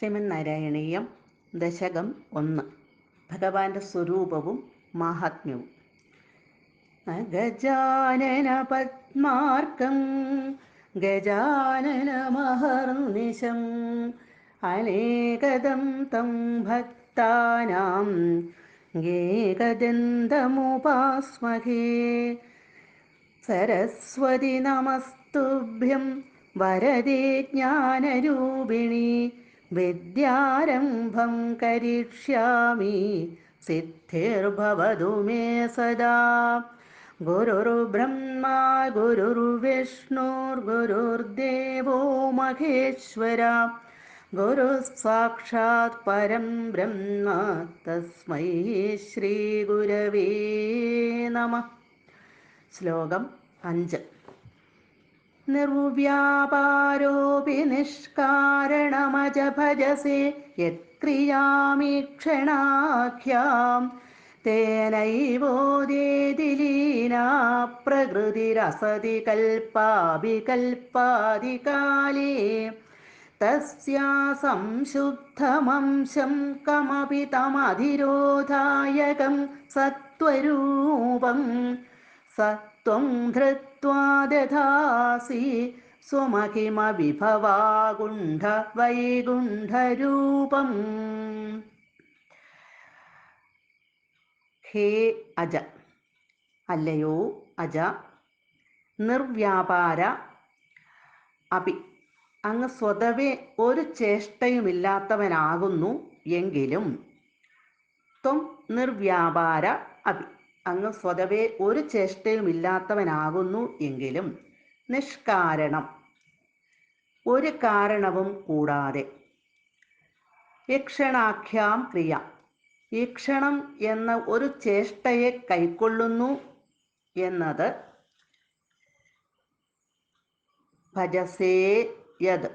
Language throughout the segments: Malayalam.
ശ്രീമന്നാരായണീയം ദശകം ഒന്ന്. ഭഗവാന്റെ സ്വരൂപവും മാഹാത്മ്യവും. ഗജാനന പത്മാർക്കം ഗജാനന മഹർനിശം അനേകദം തം ഭക്താനാം ഏകദന്തമുപാസ്മഹേ സരസ്വതി നമസ്തുഭ്യം വരദേ ജ്ഞാനരൂപിണി വിദ്യാരംഭം കരിഷ്യാമി സിദ്ധിർഭവതു മേ സദാ. ഗുരുർബ്രഹ്മാ ഗുരുർവിഷ്ണുർഗുരുർദേവോ മഹേശ്വര. ഗുരു സാക്ഷാത് പരം ബ്രഹ്മ തസ്മൈ ശ്രീ ഗുരവേ നമ. ശ്ലോകം അഞ്ച്. നിർവ്യാപാരോപി നിഷ്കാരണമജ ഭജസേ യത്ക്രിയാമീക്ഷണാഖ്യാം. തേനൈവോദേതിലീനാ പ്രകൃതിരസതി കൽപ്പാപി കൽപ്പാദികാലേ തസ്യാ സംശുദ്ധമംശം കമപി തമധിരോധായകം സത്വരൂപം സത്വം ത്വം ധൃത്വാദാസി സ്വമഹിമ വിഭവാഗുണ്ഠ വൈകുണ്ഠരൂപം. ഹേ അജ. അല്ലയോ അജ. നിർവ്യാപാര. അപി അങ്ങ് സ്വതവേ ഒരു ചേഷ്ടയുമില്ലാത്തവനാകുന്നു എങ്കിലും ത്വം നിർവ്യാപാര അപി അങ്ങ് സ്വതവേ ഒരു ചേഷ്ടയുമില്ലാത്തവനാകുന്നു എങ്കിലും നിഷ്കാരണം. ഒരു കാരണവും കൂടാതെ. യക്ഷണാഖ്യാം ക്രിയ. ഈക്ഷണം എന്ന ഒരു ചേഷ്ടയെ കൈക്കൊള്ളുന്നു എന്നത് ഭജസേ യത്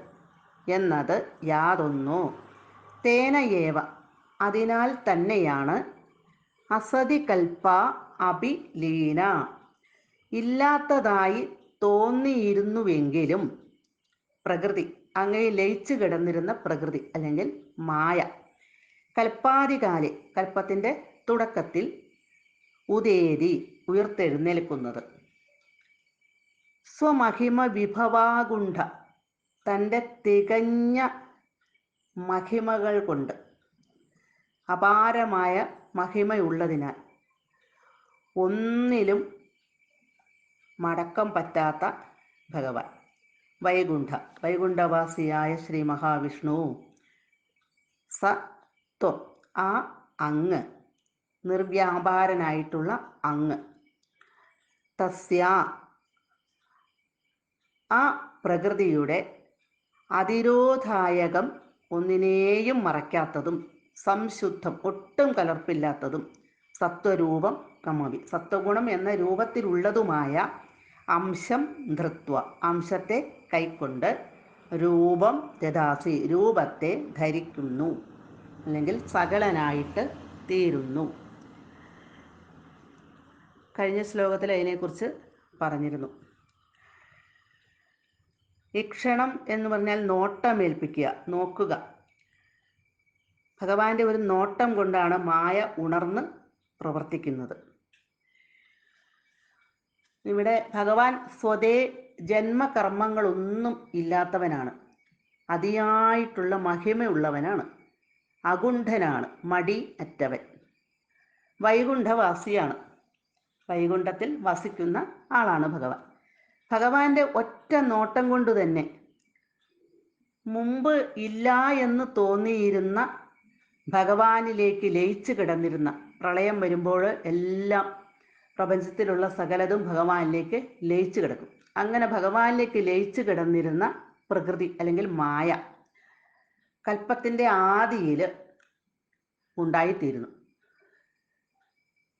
എന്നത് യാതൊന്നു. തേനയേവ. അതിനാൽ തന്നെയാണ് അസതി കൽപ്പ അഭിലീന. ഇല്ലാത്തതായി തോന്നിയിരുന്നുവെങ്കിലും പ്രകൃതി അങ്ങനെ ലയിച്ചു കിടന്നിരുന്ന പ്രകൃതി അല്ലെങ്കിൽ മായ കൽപ്പാതികാലെ കൽപ്പത്തിന്റെ തുടക്കത്തിൽ ഉദേതി ഉയർത്തെഴുന്നേൽക്കുന്നത്. സ്വമഹിമ വിഭവാകുണ്ഠ തന്റെ തികഞ്ഞ മഹിമകൾ കൊണ്ട് അപാരമായ മഹിമയുള്ളതിനാൽ ഒന്നിലും മടക്കം പറ്റാത്ത ഭഗവാൻ. വൈകുണ്ഠ വൈകുണ്ഠവാസിയായ ശ്രീ മഹാവിഷ്ണു സ ത്വം ആ അങ്ങ് നിർവ്യാപാരനായിട്ടുള്ള അങ്ങ്. തസ്യ ആ പ്രകൃതിയുടെ അതിരോധായകം ഒന്നിനെയും മറയ്ക്കാത്തതും സംശുദ്ധം ഒട്ടും കലർപ്പില്ലാത്തതും സത്വരൂപം കമതി. സത്വഗുണം എന്ന രൂപത്തിലുള്ളതുമായ അംശം ധൃത്വ. അംശത്തെ കൈക്കൊണ്ട് രൂപം ദദാസി. രൂപത്തെ ധരിക്കുന്നു. അല്ലെങ്കിൽ സകലനായിട്ട് തീരുന്നു. കഴിഞ്ഞ ശ്ലോകത്തിൽ അതിനെക്കുറിച്ച് പറഞ്ഞിരുന്നു. ഇക്ഷണം എന്ന് പറഞ്ഞാൽ നോട്ടമേൽപ്പിക്കുക നോക്കുക. ഭഗവാന്റെ ഒരു നോട്ടം കൊണ്ടാണ് മായ ഉണർന്ന് പ്രവർത്തിക്കുന്നത്. ഇവിടെ ഭഗവാൻ സ്വതേ ജന്മകർമ്മങ്ങളൊന്നും ഇല്ലാത്തവനാണ്. അതിയായിട്ടുള്ള മഹിമയുള്ളവനാണ്. അകുണ്ഠനാണ്. മടി അറ്റവൻ. വൈകുണ്ഠവാസിയാണ്. വൈകുണ്ഠത്തിൽ വസിക്കുന്ന ആളാണ് ഭഗവാൻ. ഭഗവാന്റെ ഒറ്റ നോട്ടം കൊണ്ട് തന്നെ മുമ്പ് ഇല്ല എന്ന് തോന്നിയിരുന്ന ഭഗവാനിലേക്ക് ലയിച്ചു കിടന്നിരുന്ന പ്രളയം വരുമ്പോൾ എല്ലാം പ്രപഞ്ചത്തിലുള്ള സകലതും ഭഗവാനിലേക്ക് ലയിച്ചു കിടക്കും. അങ്ങനെ ഭഗവാനിലേക്ക് ലയിച്ചു കിടന്നിരുന്ന പ്രകൃതി അല്ലെങ്കിൽ മായ കൽപ്പത്തിന്റെ ആദിയിൽ ഉണ്ടായിത്തീരുന്നു.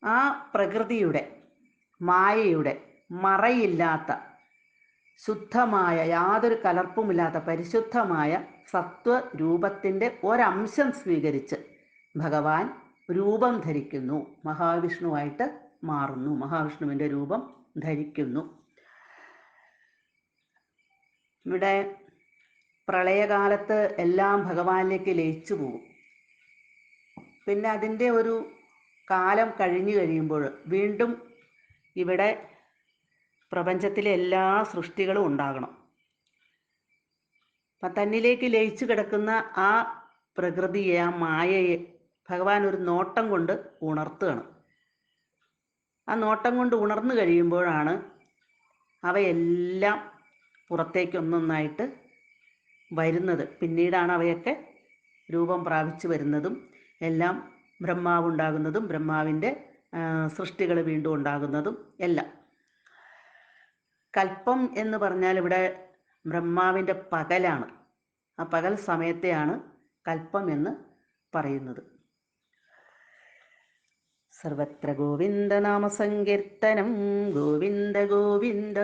ആ പ്രകൃതിയുടെ മായയുടെ മറയില്ലാത്ത ശുദ്ധമായ യാതൊരു കലർപ്പുമില്ലാത്ത പരിശുദ്ധമായ സത്വരൂപത്തിന്റെ ഒരംശം സ്വീകരിച്ച് ഭഗവാൻ രൂപം ധരിക്കുന്നു. മഹാവിഷ്ണുവായിട്ട് മാറുന്നു. മഹാവിഷ്ണുവിന്റെ രൂപം ധരിക്കുന്നു. ഇവിടെ പ്രളയകാലത്ത് എല്ലാം ഭഗവാനിലേക്ക് ലയിച്ചു പോകും. പിന്നെ അതിന്റെ ഒരു കാലം കഴിഞ്ഞു കഴിയുമ്പോൾ വീണ്ടും ഇവിടെ പ്രപഞ്ചത്തിലെ എല്ലാ സൃഷ്ടികളും ഉണ്ടാകണം. തന്നിലേക്ക് ലയിച്ചു കിടക്കുന്ന ആ പ്രകൃതിയെ ആ മായയെ ഭഗവാൻ ഒരു നോട്ടം കൊണ്ട് ഉണർത്തുകയാണ്. ആ നോട്ടം കൊണ്ട് ഉണർന്നു കഴിയുമ്പോഴാണ് അവയെല്ലാം പുറത്തേക്ക് ഒന്നൊന്നായിട്ട് വരുന്നത്. പിന്നീടാണ് അവയൊക്കെ രൂപം പ്രാപിച്ചു വരുന്നതും എല്ലാം ബ്രഹ്മാവ് ഉണ്ടാകുന്നതും ബ്രഹ്മാവിന്റെ സൃഷ്ടികൾ വീണ്ടും ഉണ്ടാകുന്നതും എല്ലാം. കൽപ്പം എന്ന് പറഞ്ഞാൽ ഇവിടെ ബ്രഹ്മാവിന്റെ പകലാണ്. ആ പകൽ സമയത്തെയാണ് കൽപ്പം എന്ന് പറയുന്നത്. സർവത്ര ഗോവിന്ദ നാമസങ്കീർത്തനം ഗോവിന്ദ ഗോവിന്ദ.